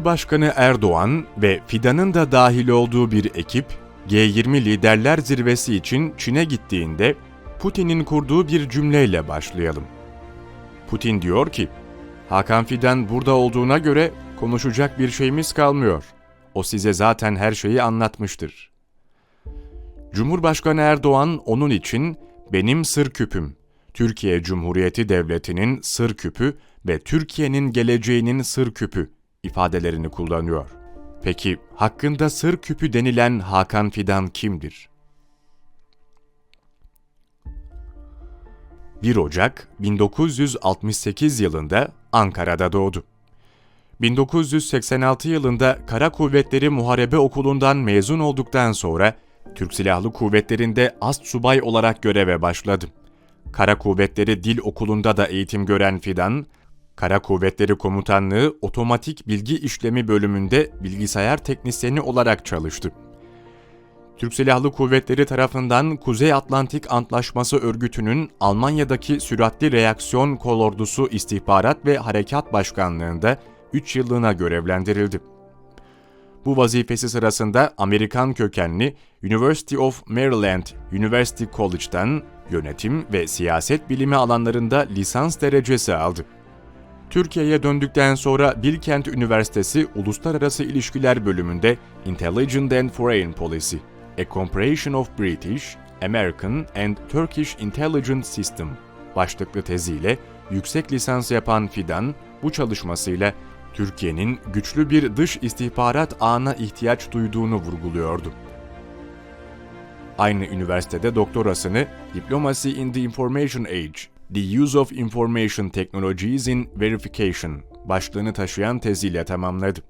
Cumhurbaşkanı Erdoğan ve Fidan'ın da dahil olduğu bir ekip, G20 Liderler Zirvesi için Çin'e gittiğinde Putin'in kurduğu bir cümleyle başlayalım. Putin diyor ki, Hakan Fidan burada olduğuna göre konuşacak bir şeyimiz kalmıyor. O size zaten her şeyi anlatmıştır. Cumhurbaşkanı Erdoğan onun için benim sır küpüm, Türkiye Cumhuriyeti Devleti'nin sır küpü ve Türkiye'nin geleceğinin sır küpü ifadelerini kullanıyor. Peki hakkında sır küpü denilen Hakan Fidan kimdir? 1 Ocak 1968 yılında Ankara'da doğdu. 1986 yılında Kara Kuvvetleri Muharebe Okulu'ndan mezun olduktan sonra Türk Silahlı Kuvvetleri'nde ast subay olarak göreve başladı. Kara Kuvvetleri Dil Okulu'nda da eğitim gören Fidan, Kara Kuvvetleri Komutanlığı Otomatik Bilgi İşlemi bölümünde bilgisayar teknisyeni olarak çalıştı. Türk Silahlı Kuvvetleri tarafından Kuzey Atlantik Antlaşması Örgütü'nün Almanya'daki Süratli Reaksiyon Kolordusu İstihbarat ve Harekat Başkanlığı'nda 3 yıllığına görevlendirildi. Bu vazifesi sırasında Amerikan kökenli University of Maryland University College'dan yönetim ve siyaset bilimi alanlarında lisans derecesi aldı. Türkiye'ye döndükten sonra Bilkent Üniversitesi Uluslararası İlişkiler bölümünde Intelligent and Foreign Policy, A Comparison of British, American and Turkish Intelligence System başlıklı teziyle yüksek lisans yapan Fidan, bu çalışmasıyla Türkiye'nin güçlü bir dış istihbarat ağına ihtiyaç duyduğunu vurguluyordu. Aynı üniversitede doktorasını Diplomacy in the Information Age, The Use of Information Technologies in Verification başlığını taşıyan teziyle tamamladı.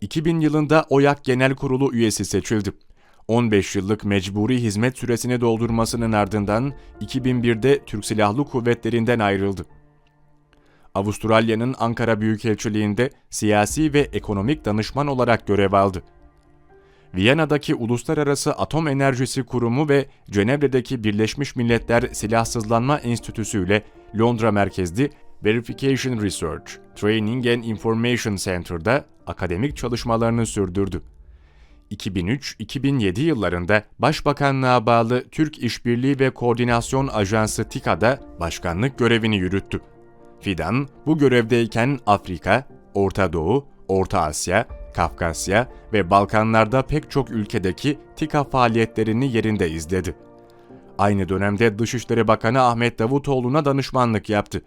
2000 yılında OYAK Genel Kurulu üyesi seçildi. 15 yıllık mecburi hizmet süresini doldurmasının ardından 2001'de Türk Silahlı Kuvvetleri'nden ayrıldı. Avustralya'nın Ankara Büyükelçiliğinde siyasi ve ekonomik danışman olarak görev aldı. Viyana'daki Uluslararası Atom Enerjisi Kurumu ve Cenevre'deki Birleşmiş Milletler Silahsızlanma Enstitüsü ile Londra merkezli Verification Research, Training and Information Center'da akademik çalışmalarını sürdürdü. 2003-2007 yıllarında Başbakanlığa bağlı Türk İşbirliği ve Koordinasyon Ajansı TİKA'da başkanlık görevini yürüttü. Fidan bu görevdeyken Afrika, Orta Doğu, Orta Asya, Kafkasya ve Balkanlarda pek çok ülkedeki TİKA faaliyetlerini yerinde izledi. Aynı dönemde Dışişleri Bakanı Ahmet Davutoğlu'na danışmanlık yaptı.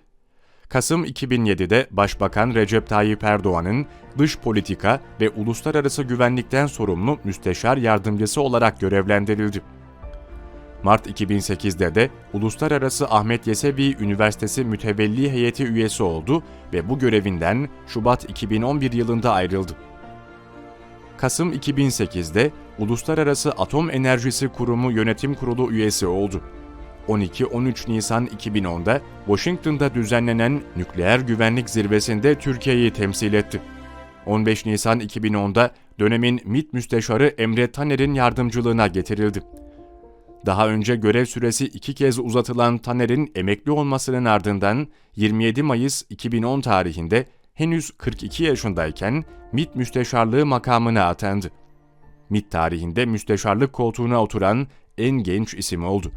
Kasım 2007'de Başbakan Recep Tayyip Erdoğan'ın dış politika ve uluslararası güvenlikten sorumlu müsteşar yardımcısı olarak görevlendirildi. Mart 2008'de de Uluslararası Ahmet Yesevi Üniversitesi Mütevelli Heyeti üyesi oldu ve bu görevinden Şubat 2011 yılında ayrıldı. Kasım 2008'de Uluslararası Atom Enerjisi Kurumu Yönetim Kurulu üyesi oldu. 12-13 Nisan 2010'da Washington'da düzenlenen Nükleer Güvenlik Zirvesi'nde Türkiye'yi temsil etti. 15 Nisan 2010'da dönemin MİT Müsteşarı Emre Taner'in yardımcılığına getirildi. Daha önce görev süresi iki kez uzatılan Taner'in emekli olmasının ardından 27 Mayıs 2010 tarihinde henüz 42 yaşındayken MİT Müsteşarlığı makamına atandı. MİT tarihinde müsteşarlık koltuğuna oturan en genç isim oldu.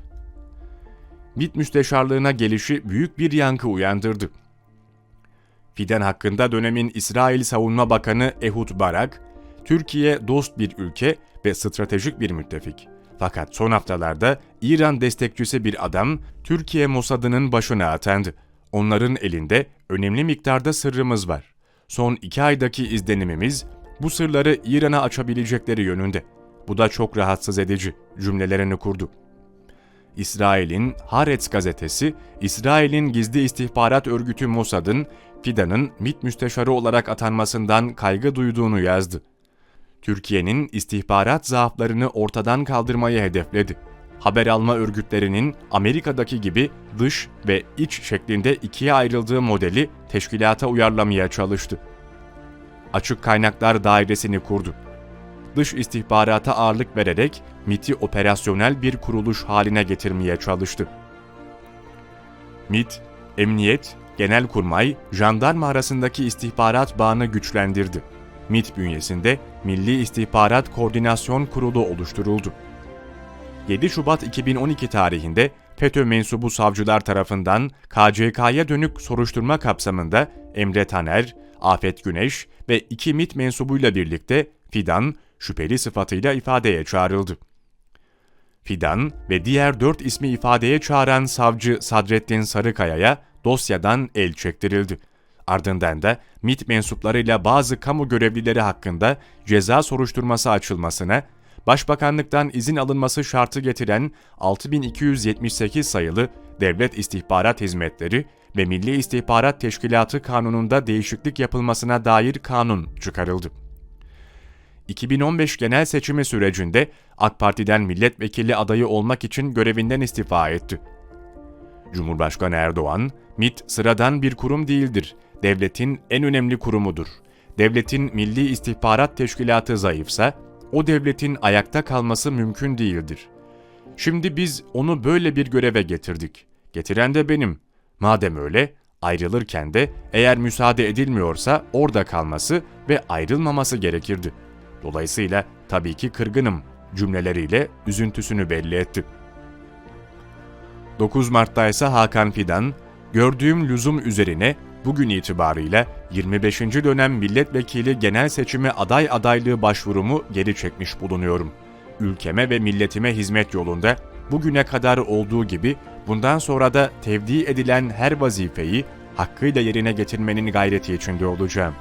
MİT müsteşarlığına gelişi büyük bir yankı uyandırdı. Fidan hakkında dönemin İsrail Savunma Bakanı Ehud Barak, Türkiye dost bir ülke ve stratejik bir müttefik. Fakat son haftalarda İran destekçisi bir adam Türkiye Mossad'ının başına atandı. Onların elinde önemli miktarda sırrımız var. Son iki aydaki izlenimimiz bu sırları İran'a açabilecekleri yönünde. Bu da çok rahatsız edici cümlelerini kurdu. İsrail'in Haaretz gazetesi, İsrail'in gizli istihbarat örgütü Mossad'ın Fidan'ın MİT müsteşarı olarak atanmasından kaygı duyduğunu yazdı. Türkiye'nin istihbarat zaaflarını ortadan kaldırmayı hedefledi. Haber alma örgütlerinin Amerika'daki gibi dış ve iç şeklinde ikiye ayrıldığı modeli teşkilata uyarlamaya çalıştı. Açık Kaynaklar Dairesi'ni kurdu. Dış istihbarata ağırlık vererek MIT'i operasyonel bir kuruluş haline getirmeye çalıştı. MIT, emniyet, Genelkurmay, jandarma arasındaki istihbarat bağını güçlendirdi. MİT bünyesinde Milli İstihbarat Koordinasyon Kurulu oluşturuldu. 7 Şubat 2012 tarihinde FETÖ mensubu savcılar tarafından KCK'ya dönük soruşturma kapsamında Emre Taner, Afet Güneş ve iki MİT mensubuyla birlikte Fidan şüpheli sıfatıyla ifadeye çağrıldı. Fidan ve diğer dört ismi ifadeye çağıran savcı Sadrettin Sarıkaya'ya dosyadan el çektirildi. Ardından da MİT mensuplarıyla bazı kamu görevlileri hakkında ceza soruşturması açılmasına, Başbakanlıktan izin alınması şartı getiren 6278 sayılı Devlet İstihbarat Hizmetleri ve Milli İstihbarat Teşkilatı Kanunu'nda değişiklik yapılmasına dair kanun çıkarıldı. 2015 genel seçimi sürecinde AK Parti'den milletvekili adayı olmak için görevinden istifa etti. Cumhurbaşkanı Erdoğan, MİT sıradan bir kurum değildir, devletin en önemli kurumudur. Devletin Milli İstihbarat Teşkilatı zayıfsa, o devletin ayakta kalması mümkün değildir. Şimdi biz onu böyle bir göreve getirdik. Getiren de benim. Madem öyle, ayrılırken de eğer müsaade edilmiyorsa orada kalması ve ayrılmaması gerekirdi. Dolayısıyla tabii ki kırgınım cümleleriyle üzüntüsünü belli etti. 9 Mart'ta ise Hakan Fidan, gördüğüm lüzum üzerine bugün itibarıyla 25. dönem milletvekili genel seçimi aday adaylığı başvurumu geri çekmiş bulunuyorum. Ülkeme ve milletime hizmet yolunda bugüne kadar olduğu gibi bundan sonra da tevdi edilen her vazifeyi hakkıyla yerine getirmenin gayreti içinde olacağım.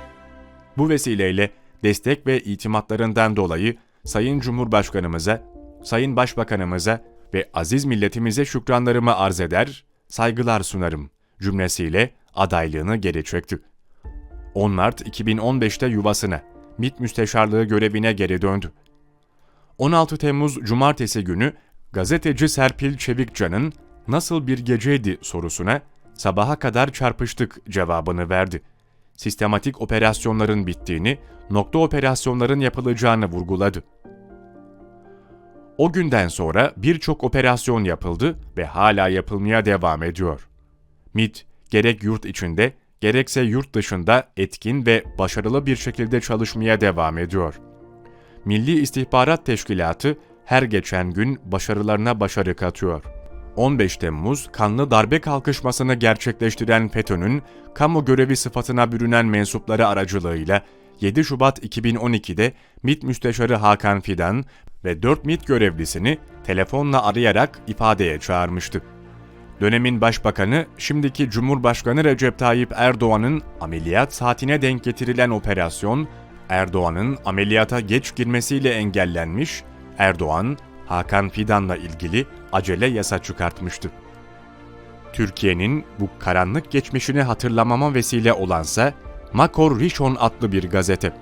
Bu vesileyle destek ve itimatlarından dolayı Sayın Cumhurbaşkanımıza, Sayın Başbakanımıza ve aziz milletimize şükranlarımı arz eder, saygılar sunarım cümlesiyle adaylığını geri çekti. 10 Mart 2015'te yuvasına, MİT Müsteşarlığı görevine geri döndü. 16 Temmuz Cumartesi günü gazeteci Serpil Çevikcan'ın nasıl bir geceydi sorusuna sabaha kadar çarpıştık cevabını verdi. Sistematik operasyonların bittiğini, nokta operasyonların yapılacağını vurguladı. O günden sonra birçok operasyon yapıldı ve hala yapılmaya devam ediyor. MİT, gerek yurt içinde gerekse yurt dışında etkin ve başarılı bir şekilde çalışmaya devam ediyor. Milli İstihbarat Teşkilatı her geçen gün başarılarına başarı katıyor. 15 Temmuz kanlı darbe kalkışmasını gerçekleştiren FETÖ'nün kamu görevi sıfatına bürünen mensupları aracılığıyla 7 Şubat 2012'de MİT Müsteşarı Hakan Fidan ve 4 MİT görevlisini telefonla arayarak ifadeye çağırmıştı. Dönemin başbakanı, şimdiki Cumhurbaşkanı Recep Tayyip Erdoğan'ın ameliyat saatine denk getirilen operasyon, Erdoğan'ın ameliyata geç girmesiyle engellenmiş, Erdoğan, Hakan Fidan'la ilgili acele yasa çıkartmıştı. Türkiye'nin bu karanlık geçmişini hatırlamama vesile olansa Makor Rishon adlı bir gazete.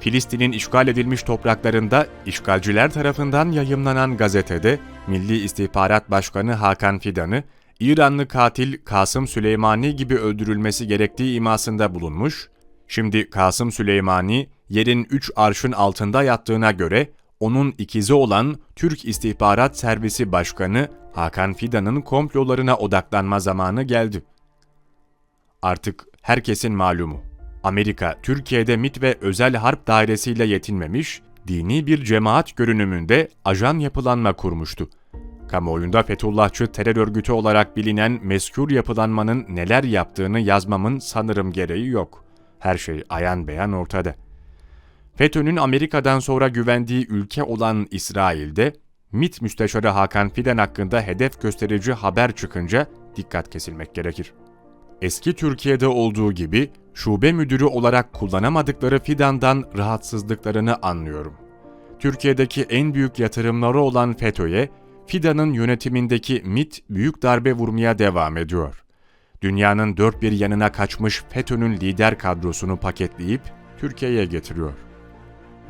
Filistin'in işgal edilmiş topraklarında işgalciler tarafından yayımlanan gazetede Milli İstihbarat Başkanı Hakan Fidan'ı İranlı katil Kasım Süleymani gibi öldürülmesi gerektiği imasında bulunmuş, şimdi Kasım Süleymani yerin üç arşın altında yattığına göre onun ikizi olan Türk İstihbarat Servisi Başkanı Hakan Fidan'ın komplolarına odaklanma zamanı geldi. Artık herkesin malumu. Amerika, Türkiye'de MIT ve özel harp dairesiyle yetinmemiş, dini bir cemaat görünümünde ajan yapılanma kurmuştu. Kamuoyunda Fethullahçı terör örgütü olarak bilinen meskûr yapılanmanın neler yaptığını yazmamın sanırım gereği yok. Her şey ayan beyan ortada. FETÖ'nün Amerika'dan sonra güvendiği ülke olan İsrail'de, MİT Müsteşarı Hakan Fidan hakkında hedef gösterici haber çıkınca dikkat kesilmek gerekir. Eski Türkiye'de olduğu gibi şube müdürü olarak kullanamadıkları Fidan'dan rahatsızlıklarını anlıyorum. Türkiye'deki en büyük yatırımları olan FETÖ'ye Fidan'ın yönetimindeki MIT büyük darbe vurmaya devam ediyor. Dünyanın dört bir yanına kaçmış FETÖ'nün lider kadrosunu paketleyip Türkiye'ye getiriyor.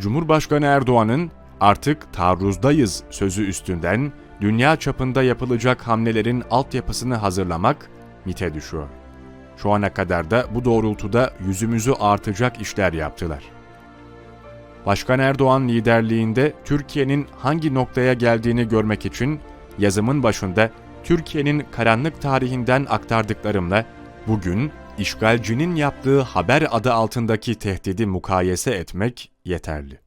Cumhurbaşkanı Erdoğan'ın artık taarruzdayız sözü üstünden dünya çapında yapılacak hamlelerin altyapısını hazırlamak MIT'e düşüyor. Şu ana kadar da bu doğrultuda yüzümüzü artacak işler yaptılar. Başkan Erdoğan liderliğinde Türkiye'nin hangi noktaya geldiğini görmek için yazımın başında Türkiye'nin karanlık tarihinden aktardıklarımla Bugün işgalcinin yaptığı haber adı altındaki tehdidi mukayese etmek yeterli.